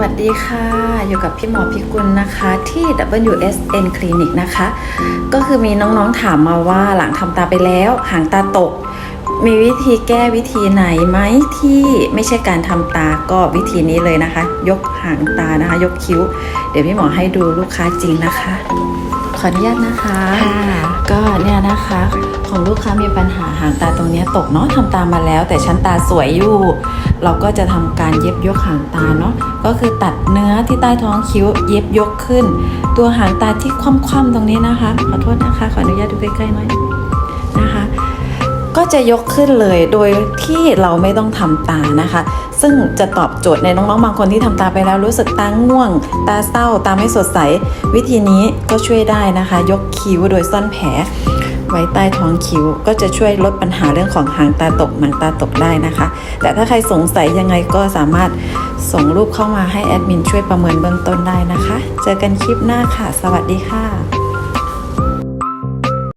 วัสดีค่ะ อยู่กับพี่หมอพิกุลนะคะที่ WSN Clinic นะคะ ก็คือมีน้องๆถามมาว่าหลังทำตาไปแล้วหางตาตก มีวิธีแก้วิธีไหนไหมที่ไม่ใช่การทำตาก็วิธีนี้เลยนะคะ ยกหางตานะคะ ยกคิ้ว เดี๋ยวพี่หมอให้ดูลูกค้าจริงนะคะ ขออนุญาตนะคะ ก็เนี่ยนะคะ ของลูกค้ามีปัญหาหางตาตรงนี้ตกเนาะทำตามาแล้ว แต่ชั้นตาสวยอยู่ เราก็จะทำการเย็บยกหางตาเนาะก็คือตัดเนื้อที่ใต้ท้องคิ้วเย็บยกขึ้น ตัวหางตาที่คว่ำๆตรงนี้นะคะ ขอโทษนะคะ ขออนุญาตดูใกล้ๆหน่อยนะคะ ก็จะยกขึ้นเลยโดยที่เราไม่ต้องทำตานะคะ ซึ่งจะตอบโจทย์ในน้องๆบางคนที่ทำตาไปแล้วรู้สึกตาง่วง ตาเศร้า ตาไม่สดใส วิธีนี้ก็ช่วยได้นะคะ ยกคิ้วโดยซ่อนแผล ไว้ใต้ท้องคิ้ว ก็จะช่วยลดปัญหาเรื่องของหางตาตกหมางตาตกได้นะคะ แต่ถ้าใครสงสัยยังไงก็สามารถส่งรูปเข้ามาให้แอดมินช่วยประเมินเบื้องต้นได้นะคะ เจอกันคลิปหน้าค่ะ สวัสดีค่ะ